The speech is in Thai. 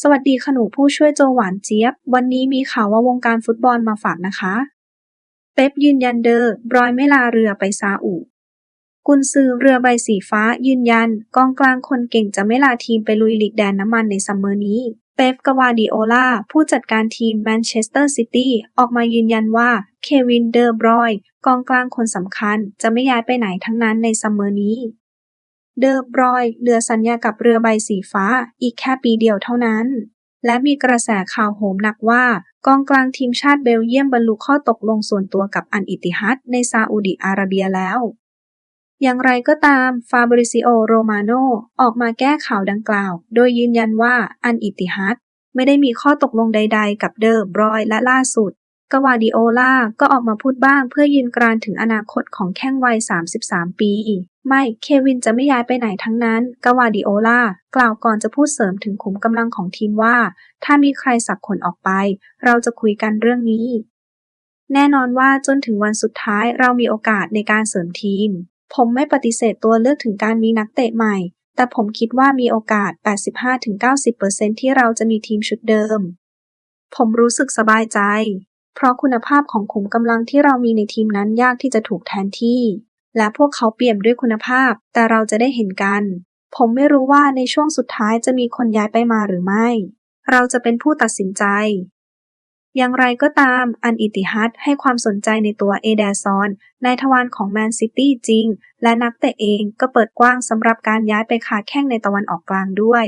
สวัสดีค่ะหนูผู้ช่วยโจหวานเจี๊ยบ วันนี้มีข่าวว่าวงการฟุตบอลมาฝากนะคะ เป๊ปยืนยันเดอบรอยไม่ลาเรือไปซาอุกุนซือเรือใบสีฟ้ายืนยัน กองกลางคนเก่งจะไม่ลาทีมไปลุยลีกแดนน้ำมันในซัมเมอร์นี้ เป๊ปกวาดิโอลาผู้จัดการทีมแมนเชสเตอร์ซิตี้ออกมายืนยันว่าเควินเดอบรอย กองกลางคนสำคัญจะไม่ย้ายไปไหนทั้งนั้นในซัมเมอร์นี้ เดอร์บรอยเหลือสัญญากับเรือใบสีฟ้าอีกแค่ปีเดียวเท่านั้น และมีกระแสข่าวโหมหนักว่า กองกลางทีมชาติเบลเยียมบรรลุข้อตกลงส่วนตัวกับอันอิติฮัดในซาอุดิอาระเบียแล้ว อย่างไรก็ตาม ฟาบริซิโอ โรมาโนออกมาแก้ข่าวดังกล่าว โดยยืนยันว่าอันอิติฮัดไม่ได้มีข้อตกลงใด ๆ กับเดอร์บรอยและล่าสุดกวาดิโอลาก็ออกมาพูดบ้างเพื่อยืนกรานถึงอนาคตของแข้งวัย 33 ปี ไม่ เควินจะไม่ย้ายไปไหนทั้งนั้น กวาดิโอลากล่าวก่อนจะพูดเสริมถึงขุมกำลังของทีมว่า ถ้ามีใครสักคนออกไป เราจะคุยกันเรื่องนี้ แน่นอนว่าจนถึงวันสุดท้ายเรามีโอกาสในการเสริมทีม ผมไม่ปฏิเสธตัวเลือกถึงการมีนักเตะใหม่ แต่ผมคิดว่ามีโอกาส 85-90%ที่เราจะมีทีมชุดเดิม ผมรู้สึกสบายใจ เพราะคุณภาพของขุมกำลังที่เรามีในทีมนั้นยากที่จะถูกแทนที่ และพวกเขาเปี่ยมด้วยคุณภาพ แต่เราจะได้เห็นกัน ผมไม่รู้ว่าในช่วงสุดท้ายจะมีคนย้ายไปมาหรือไม่ เราจะเป็นผู้ตัดสินใจ อย่างไรก็ตาม อันอิติฮัดให้ความสนใจในตัวเอเดซอนนายทวารของแมนซิตี้จริง และนักเตะเองก็เปิดกว้างสำหรับการย้ายไปคาแข้งในตะวันออกกลางด้วย